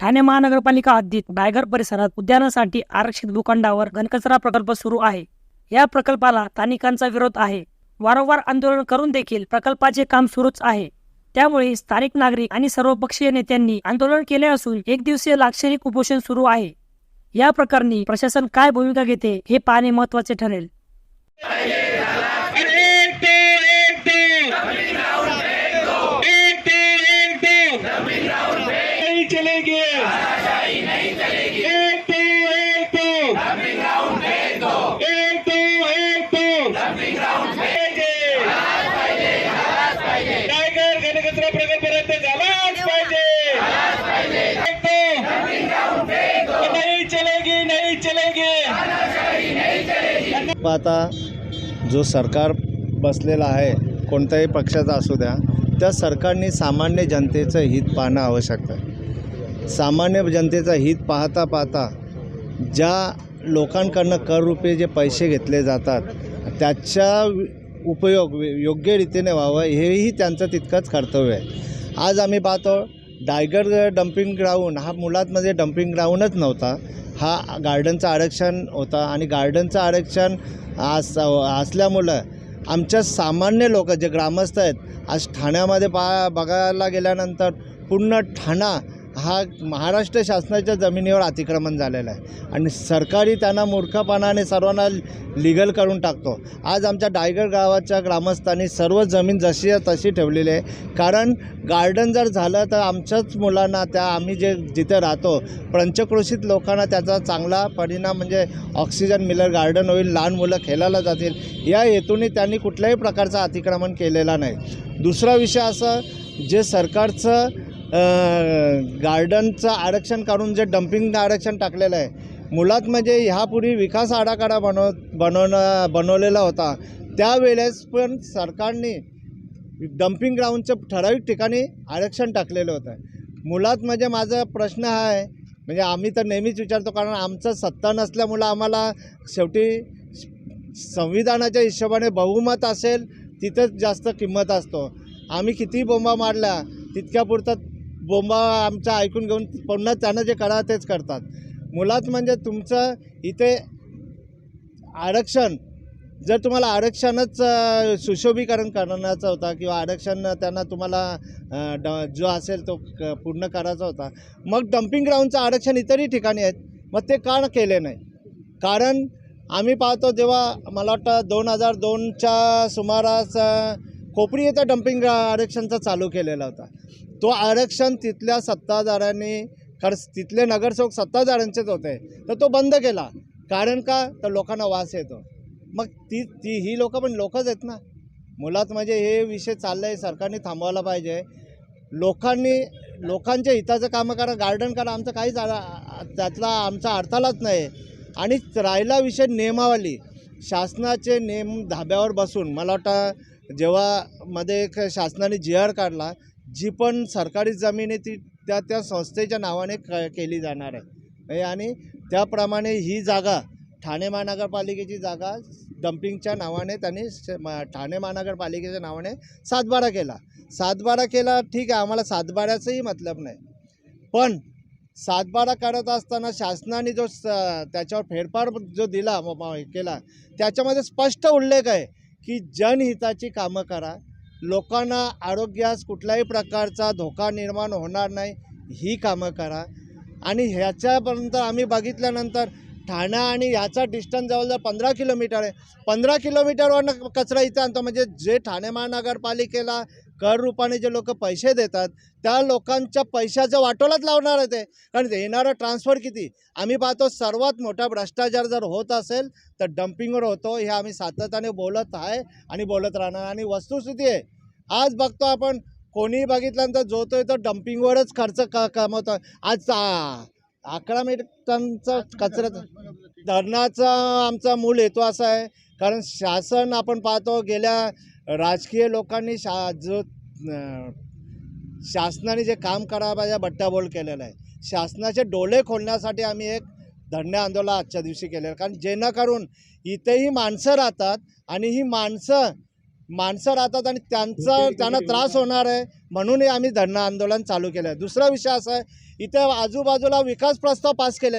ठाणे महानगरपालिका हद्दीत रायगड परिसरात उद्यानासाठी आरक्षित भूखंडावर घनकचरा प्रकल्प सुरू आहे. या प्रकल्पाला स्थानिकांचा विरोध आहे. वारंवार आंदोलन करून देखील प्रकल्पाचे काम सुरूच आहे. त्यामुळे स्थानिक नागरिक आणि सर्वपक्षीय नेत्यांनी आंदोलन केले असून एक दिवसीय लाक्षणिक उपोषण सुरू आहे. या प्रकरणी प्रशासन काय भूमिका घेते हे पाहणे महत्त्वाचे ठरेल. एक दो एक दो एक दो एक दो नहीं चलेंगे। एक दो एक दो। एक दो एक दो। टायगर घनकचरा प्रकल्प रद्द झालाच पाहिजे। एक दो। नहीं चलेगी नहीं चलेगी। आता जो सरकार बसलेला आहे कोणत्याही पक्षाचा असू द्या त्या सरकारने सामान्य जनतेचं हित पाहणं आवश्यक आहे. सामान्य जनतेचं हित पाहता पाहता ज्या लोकांकडनं कर रुपये जे पैसे घेतले जातात त्याचा उपयोग योग्य रीतीने व्हावं हेही त्यांचं तितकंच कर्तव्य आहे. आज आम्ही पाहतो डायगर डम्पिंग ग्राउंड हा मुळात म्हणजे डम्पिंग ग्राउंडच नव्हता. हा गार्डनचं आरक्षण होता आणि गार्डनचं आरक्षण आस असल्यामुळं आमच्या सामान्य लोक जे ग्रामस्थ आहेत आज ठाण्यामध्ये पा बघायला गेल्यानंतर पूर्ण ठाणा हा महाराष्ट्र शासनाच्या जमिनीवर अतिक्रमण झालेला आहे. आणि सरकारी त्यांना मूर्खपणाने सर्वांना लिगल करून टाकतो. आज आमच्या डायगड गावाच्या ग्रामस्थांनी सर्व जमीन जशी आहे तशी ठेवलेली आहे. कारण गार्डन जर झालं तर आमच्याच मुलांना त्या आम्ही जे जिथे राहतो पंचक्रोशीत लोकांना त्याचा चांगला परिणाम म्हणजे ऑक्सिजन मिलर गार्डन होईल लहान मुलं खेळायला जातील या हेतूने त्यांनी कुठल्याही प्रकारचं अतिक्रमण केलेला नाही. दुसरा विषय असा जे सरकारचं गार्डनचं आरक्षण काढून जे डम्पिंगचं आरक्षण टाकलेलं आहे मुळात म्हणजे ह्यापूर्वी विकास आराखडा बनव बनवणं बनवलेला होता. त्यावेळेस पण सरकारने डम्पिंग ग्राउंडच्या ठराविक ठिकाणी आरक्षण टाकलेलं होतं. मुळात म्हणजे माझा प्रश्न हा आहे म्हणजे आम्ही तर नेहमीच विचारतो कारण आमचं सत्ता नसल्यामुळं आम्हाला शेवटी संविधानाच्या हिशोबाने बहुमत असेल तिथंच जास्त किंमत असतो. आम्ही किती बोंबा मारल्या तितक्यापुरतं बोंबा आमचा ऐकून घेऊन पुन्हा त्यानं जे करा तेच करतात. मुळात म्हणजे तुमचं इथे आरक्षण जर तुम्हाला आरक्षणच सुशोभीकरण करण्याचा होता किंवा आरक्षण त्यांना तुम्हाला ड जो असेल तो क पूर्ण करायचा होता. मग डम्पिंग ग्राउंडचं आरक्षण इतरही ठिकाणी आहेत मग ते का केले नाही? कारण आम्ही पाहतो जेव्हा मला वाटतं दोन हजार दोनच्या सुमारास कोपरी खोपरी येथं डम्पिंग आरक्षणचा चालू केलेला होता. तो आरक्षण तिथल्या सत्ताधाऱ्यांनी खर तिथले नगरसेवक सत्ताधाऱ्यांचेच होते. तर तो बंद केला. कारण का? तर लोकांना वास येतो. मग ती ती ही लोकं पण लोकच आहेत ना. मुलात म्हणजे हे विषय चाललं आहे सरकारने थांबवायला पाहिजे. लोकांनी लोकांच्या हिताचं कामं करा गार्डन करा आमचं काहीच त्यातला आमचा अडथळाच नाही. आणि राहिला विषय नियमावली. शासनाचे नियम धाब्यावर बसून मला वाटतं जेव्हा मध्ये एक शासनाने जी आर काढला जी पण सरकारी जमीन आहे ती त्या त्या संस्थेच्या नावाने क केली जाणार आहे. हे आणि त्याप्रमाणे ही जागा ठाणे महानगरपालिकेची जागा डम्पिंगच्या नावाने त्यांनी ठाणे महानगरपालिकेच्या नावाने सातबारा केला. सातबारा केला ठीक आहे आम्हाला सातबाऱ्याचंही मतलब नाही. पण सातबारा करत असताना शासनाने जो स त्याच्यावर फेरफार जो दिला केला त्याच्यामध्ये स्पष्ट उल्लेख आहे की जनहिताची कामं करा लोकांना आरोग्यास कुठल्याही प्रकारचा धोका निर्माण होणार नाही ही कामं करा. आणि ह्याच्यापर्यंत आम्ही बघितल्यानंतर ठाणा आणि ह्याचा डिस्टन्स जवळजवळ पंधरा किलोमीटर आहे. पंधरा किलोमीटरवरनं कचरा इथं आणतो. म्हणजे जे ठाणे महानगरपालिकेला कर रूपाने जे लोक पैसे देतात त्या लोकांच्या पैशाचं वाटोलाच लावणार आहे ते. कारण येणारं ट्रान्सफर किती? आम्ही पाहतो सर्वात मोठा भ्रष्टाचार जर होत असेल तर डम्पिंगवर होतो. हे आम्ही सातत्याने बोलत आहे आणि बोलत राहणार. आणि वस्तुस्थिती आहे. आज बघतो आपण कोणीही बघितल्यानंतर जो तो तो डम्पिंगवरच खर्च क कमवतो आज अकरा टनचा कचरा धरणाचा आमचा मूल हेतू असा आहे कारण शासन आपण पाहतो गेल्या राजकीय लोकांनी शा जो शासनाने जे काम करायला पाहिजे बट्ट्याबोल केलेलं आहे. शासनाचे डोळे खोलण्यासाठी आम्ही एक धरणे आंदोलन आजच्या दिवशी केलेलं आहे. कारण जेणेकरून इथेही माणसं राहतात आणि ही माणसं माणसं राहतात आणि त्यांचा त्यांना त्रास होणार आहे म्हणूनही आम्ही धरणं आंदोलन चालू केलं आहे. दुसरा विषय असा आहे इथे आजूबाजूला विकास प्रस्ताव पास केले